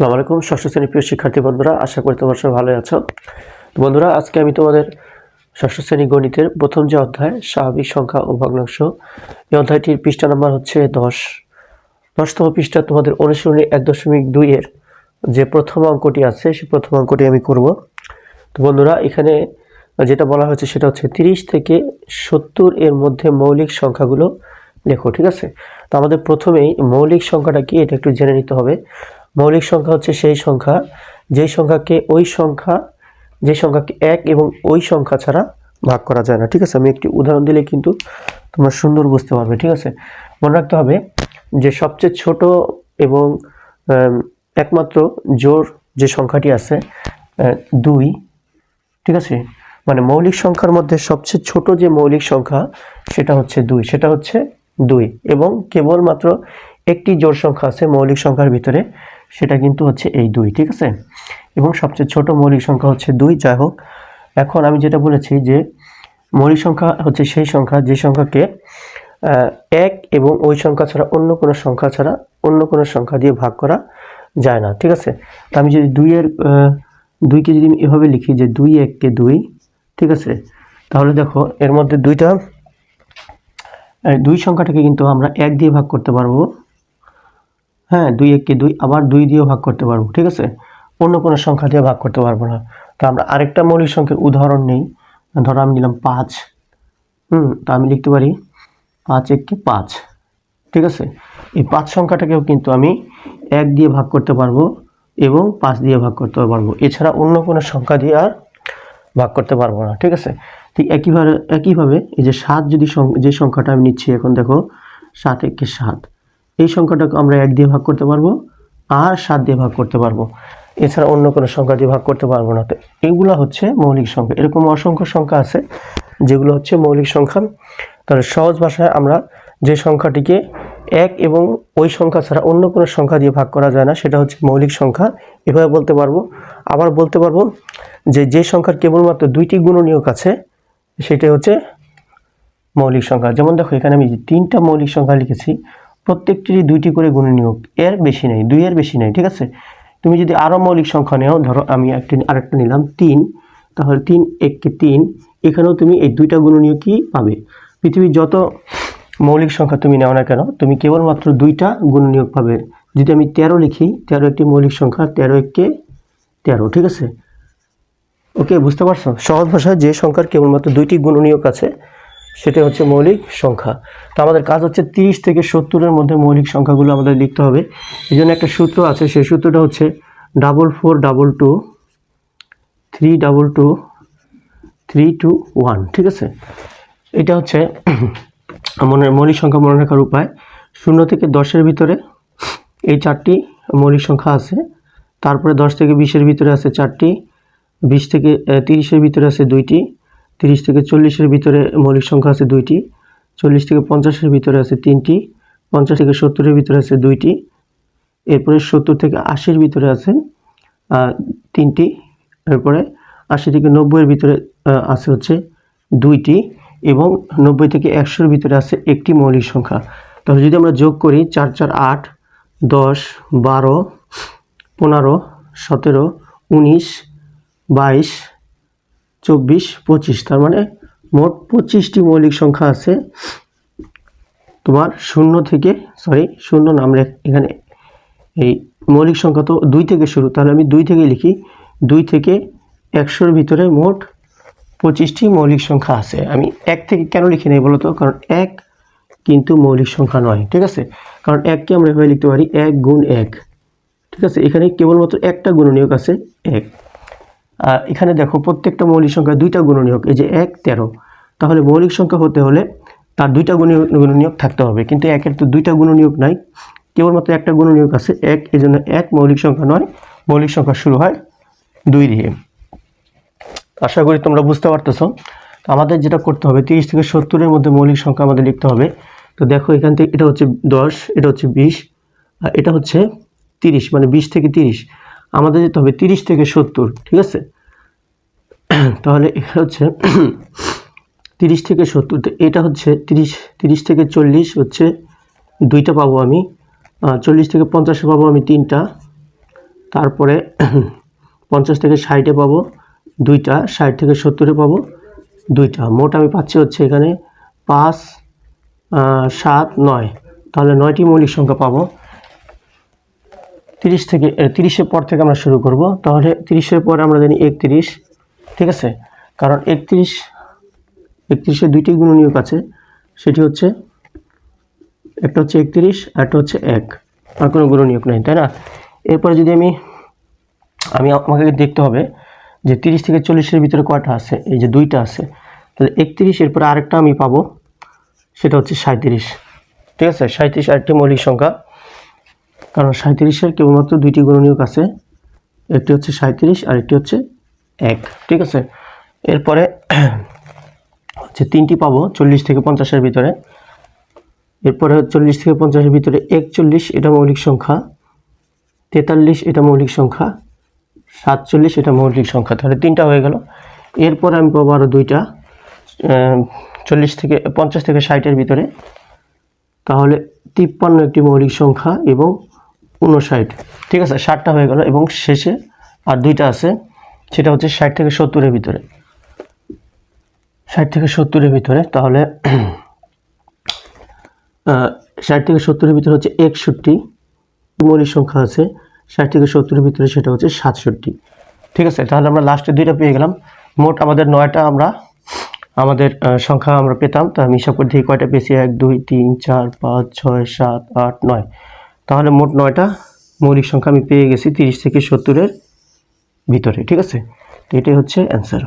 আসসালামু আলাইকুম, ষষ্ঠ শ্রেণির প্রিয় শিক্ষার্থী বন্ধুরা, আশা করি তোমার সবাই ভালোই আছো। তো বন্ধুরা, আজকে আমি তোমাদের ষষ্ঠ শ্রেণি গণিতের প্রথম যে অধ্যায়, স্বাভাবিক সংখ্যা ও ভগ্নাংশ, এই অধ্যায়টির পৃষ্ঠা নাম্বার হচ্ছে দশ। দশতম পৃষ্ঠা তোমাদের অনুসরণী এক দশমিক দুইয়ের যে প্রথম অঙ্কটি আছে সেই প্রথম অঙ্কটি আমি করব। তো বন্ধুরা, এখানে যেটা বলা হয়েছে সেটা হচ্ছে তিরিশ থেকে সত্তর এর মধ্যে মৌলিক সংখ্যাগুলো লেখো, ঠিক আছে? তো আমাদের প্রথমেই মৌলিক সংখ্যাটা কি, এটা একটু জেনে নিতে হবে। মৌলিক সংখ্যা হচ্ছে সেই সংখ্যা, যেই সংখ্যাকে ওই সংখ্যা, যে সংখ্যাকে এক এবং ওই সংখ্যা ছাড়া ভাগ করা যায় না। ঠিক আছে? আমি একটি উদাহরণ দিলে কিন্তু তোমরা সুন্দর বুঝতে পারবে। ঠিক আছে? মনে রাখতে হবে যে সবচেয়ে ছোট এবং একমাত্র জোর যে সংখ্যাটি আছে দুই। ঠিক আছে? মানে মৌলিক সংখ্যার মধ্যে সবচেয়ে ছোট যে মৌলিক সংখ্যা, সেটা হচ্ছে দুই। সেটা হচ্ছে দুই এবং কেবলমাত্র একটি জোর সংখ্যা আছে মৌলিক সংখ্যার ভিতরে। সেটা কিন্তু হচ্ছে এই দুই, ঠিক আছে? এবং সবচেয়ে ছোট মৌলিক সংখ্যা হচ্ছে দুই, যাই হোক। এখন আমি যেটা বলেছি যে মৌলিক সংখ্যা হচ্ছে সেই সংখ্যা, যে সংখ্যাকে এক এবং ওই সংখ্যা ছাড়া অন্য কোনো সংখ্যা ছাড়া অন্য কোনো সংখ্যা দিয়ে ভাগ করা যায় না, ঠিক আছে? তো আমি যদি দুইয়ের দুইকে যদি আমি এভাবে লিখি যে দুই এককে দুই, ঠিক আছে? তাহলে দেখো, এর মধ্যে দুইটা দুই সংখ্যাটাকে কিন্তু আমরা এক দিয়ে ভাগ করতে পারব। হ্যাঁ দুই এককে দুই, আবার দুই দিয়েও ভাগ করতে পারব, ঠিক আছে? অন্য কোনো সংখ্যা দিয়ে ভাগ করতে পারব না। তো আমরা আরেকটা মৌলিক সংখ্যার উদাহরণ নেই। ধরো আমি নিলাম পাঁচ। হুম, তা আমি লিখতে পারি পাঁচ এককে পাঁচ, ঠিক আছে? এই পাঁচ সংখ্যাটাকেও কিন্তু আমি এক দিয়ে ভাগ করতে পারব এবং পাঁচ দিয়ে ভাগ করতে পারব। এছাড়া অন্য কোনো সংখ্যা দিয়ে আর ভাগ করতে পারব না, ঠিক আছে? ঠিক একইভাবে একইভাবে এই যে সাত যদি যে সংখ্যাটা আমি নিচ্ছি, এখন দেখো সাত একে সাত। এই সংখ্যাটাকে আমরা এক দিয়ে ভাগ করতে পারব আর সাত দিয়ে ভাগ করতে পারব। এছাড়া অন্য কোনো সংখ্যা দিয়ে ভাগ করতে পারব না। তো এগুলো হচ্ছে মৌলিক সংখ্যা। এরকম অসংখ্য সংখ্যা আছে, যেগুলো হচ্ছে মৌলিক সংখ্যা। তাহলে সহজ ভাষায় আমরা যে সংখ্যাটিকে এক এবং ওই সংখ্যা ছাড়া অন্য কোনো সংখ্যা দিয়ে ভাগ করা যায় না, সেটা হচ্ছে মৌলিক সংখ্যা। এভাবে বলতে পারব। আবার বলতে পারব যে যে সংখ্যার কেবলমাত্র দুইটি গুণনীয়ক আছে সেটা হচ্ছে মৌলিক সংখ্যা। যেমন দেখো, এখানে আমি তিনটা মৌলিক সংখ্যা লিখেছি প্রত্যেকটিরই দুইটি করে গুণনীয়ক এর বেশি নেই দুই এর বেশি নেই, ঠিক আছে? তুমি যদি আরও মৌলিক সংখ্যা নেও, ধরো আমি একটি, আরেকটা নিলাম, তিন। তাহলে তিন, এককে তিন। এখানেও তুমি এই দুইটা গুণ গুণনীয়কই পাবে? পৃথিবীর যত মৌলিক সংখ্যা তুমি নাও না কেন, তুমি কেবলমাত্র দুইটা গুণনীয়ক পাবে। যদি আমি তেরো লিখি, তেরো একটি মৌলিক সংখ্যা, তেরো এককে তেরো, ঠিক আছে? ওকে, বুঝতে পারছ? সহজ ভাষায় যে সংখ্যার কেবলমাত্র দুইটি গুণনীয়ক আছে সেটা হচ্ছে মৌলিক সংখ্যা। তো আমাদের কাজ হচ্ছে তিরিশ থেকে সত্তরের মধ্যে মৌলিক সংখ্যাগুলো আমাদের লিখতে হবে। এই জন্য একটা সূত্র আছে, সেই সূত্রটা হচ্ছে double four double two three double two three two one ঠিক আছে? এটা হচ্ছে মনে, মৌলিক সংখ্যা মনে রাখার উপায়। শূন্য থেকে দশের ভিতরে এই চারটি মৌলিক সংখ্যা আছে। তারপরে দশ থেকে বিশের ভিতরে আছে চারটি, বিশ থেকে তিরিশের ভিতরে আছে দুইটি তিরিশ থেকে চল্লিশের ভিতরে মৌলিক সংখ্যা আছে দুইটি, চল্লিশ থেকে পঞ্চাশের ভিতরে আছে তিনটি, পঞ্চাশ থেকে সত্তরের ভিতরে আছে দুইটি, এরপরে সত্তর থেকে আশির ভিতরে আছে তিনটি, এরপরে আশি থেকে নব্বইয়ের ভিতরে আছে হচ্ছে দুইটি এবং নব্বই থেকে একশোর ভিতরে আছে একটি মৌলিক সংখ্যা। তাহলে যদি আমরা যোগ করি চার চার, আট, দশ, বারো, পনেরো, সতেরো, উনিশ, বাইশ চব্বিশ, পঁচিশ, তার মানে মোট পঁচিশটি মৌলিক সংখ্যা আছে। তোমার শূন্য থেকে সরি শূন্য না আমরা এখানে এই মৌলিক সংখ্যা তো দুই থেকে শুরু, তাহলে আমি দুই থেকে লিখি। দুই থেকে একশোর ভিতরে মোট পঁচিশটি মৌলিক সংখ্যা আছে। আমি এক থেকে কেন লিখি নাই বলো তো কারণ এক কিন্তু মৌলিক সংখ্যা নয়, ঠিক আছে? কারণ এককে আমরা এভাবে লিখতে পারি, এক গুণ এক, ঠিক আছে? এখানে কেবলমাত্র একটা গুণনীয়ক আছে, এক। আর এখানে দেখো প্রত্যেকটা মৌলিক সংখ্যা দুইটা গুণনীয়ক, এই যে এক, তেরো। তাহলে মৌলিক সংখ্যা হতে হলে তার দুইটা গুণনীয়- গুণনীয়ক থাকতে হবে। কিন্তু একের তো দুইটা গুণনীয়ক নাই। কেবলমাত্র একটা গুণনীয়ক আছে এক, এই জন্য এক মৌলিক সংখ্যা নয়, মৌলিক সংখ্যা শুরু হয় দুই দিয়ে। আশা করি তোমরা বুঝতে পারতেছ। আমাদের যেটা করতে হবে, তিরিশ থেকে সত্তরের মধ্যে মৌলিক সংখ্যা আমাদের লিখতে হবে। তো দেখো এখান থেকে এটা হচ্ছে দশ, এটা হচ্ছে বিশ, আর এটা হচ্ছে তিরিশ মানে বিশ থেকে তিরিশ। আমাদের যেতে হবে তিরিশ থেকে সত্তর, ঠিক আছে? তাহলে এটা হচ্ছে তিরিশ থেকে সত্তর এটা হচ্ছে তিরিশ তিরিশ থেকে চল্লিশ হচ্ছে দুইটা পাবো আমি চল্লিশ থেকে পঞ্চাশে পাবো আমি তিনটা, তারপরে পঞ্চাশ থেকে ষাটে পাবো দুইটা, ষাট থেকে সত্তরে পাবো দুইটা, মোট আমি পাচ্ছি হচ্ছে এখানে পাঁচ সাত, নয়, তাহলে নয়টি মৌলিক সংখ্যা পাবো। তিরিশ থেকে তিরিশের পর থেকে আমরা শুরু করব। তাহলে তিরিশের পরে আমরা জানি একত্রিশ, ঠিক আছে? কারণ একত্রিশ একত্রিশের দুইটি গুণনীয়ক আছে। সেটি হচ্ছে, একটা হচ্ছে একত্রিশ একটা হচ্ছে এক। আর কোনো গুণনীয়ক নেই, তাই না? এরপরে যদি আমি আমি আমাকে দেখতে হবে যে তিরিশ থেকে চল্লিশের ভিতরে কয়টা আছে? এই যে দুইটা আছে। তাহলে একত্রিশ, এরপরে আরেকটা আমি পাবো, সেটা হচ্ছে সাঁত্রিশ ঠিক আছে? সাঁত্রিশ আরেকটি মৌলিক সংখ্যা। কারণ সাঁত্রিশের কেবলমাত্র দুইটি গুণনীয়ক আছে। একটি হচ্ছে সাঁত্রিশ আর একটি হচ্ছে এক। ঠিক আছে? এরপরে হচ্ছে তিনটি পাবো চল্লিশ থেকে পঞ্চাশের ভিতরে। এরপরে চল্লিশ থেকে পঞ্চাশের ভিতরে একচল্লিশ, এটা মৌলিক সংখ্যা। তেতাল্লিশ, এটা মৌলিক সংখ্যা। সাতচল্লিশ, এটা মৌলিক সংখ্যা। তাহলে তিনটা হয়ে গেল। এরপরে আমি পাবো আরও দুইটা চল্লিশ থেকে, পঞ্চাশ থেকে ষাটের ভিতরে। তাহলে তিপ্পান্ন একটি মৌলিক সংখ্যা এবং উনষাট ঠিক আছে, ষাটটা হয়ে গেল এবং শেষে আর দুইটা আছে, সেটা হচ্ছে ষাট থেকে সত্তরের ভিতরে। ষাট থেকে সত্তরের ভিতরে, তাহলে ষাট থেকে সত্তরের ভিতরে হচ্ছে একষট্টি মৌলিক সংখ্যা আছে, ষাট থেকে সত্তরের ভিতরে সেটা হচ্ছে সাতষট্টি। ঠিক আছে, তাহলে আমরা লাস্টে দুইটা পেয়ে গেলাম। মোট আমাদের নয়টা আমরা, আমাদের সংখ্যা আমরা পেতাম, তা আমি হিসাব করে দেখি কয়টা পেয়েছি? এক, দুই, তিন, চার, পাঁচ, ছয়, সাত, আট, নয়। তাহলে মোট নয়টা মৌলিক সংখ্যা আমি পেয়ে গেছি তিরিশ থেকে সত্তরের ভিতরে, ঠিক আছে? তো এটাই হচ্ছে অ্যান্সার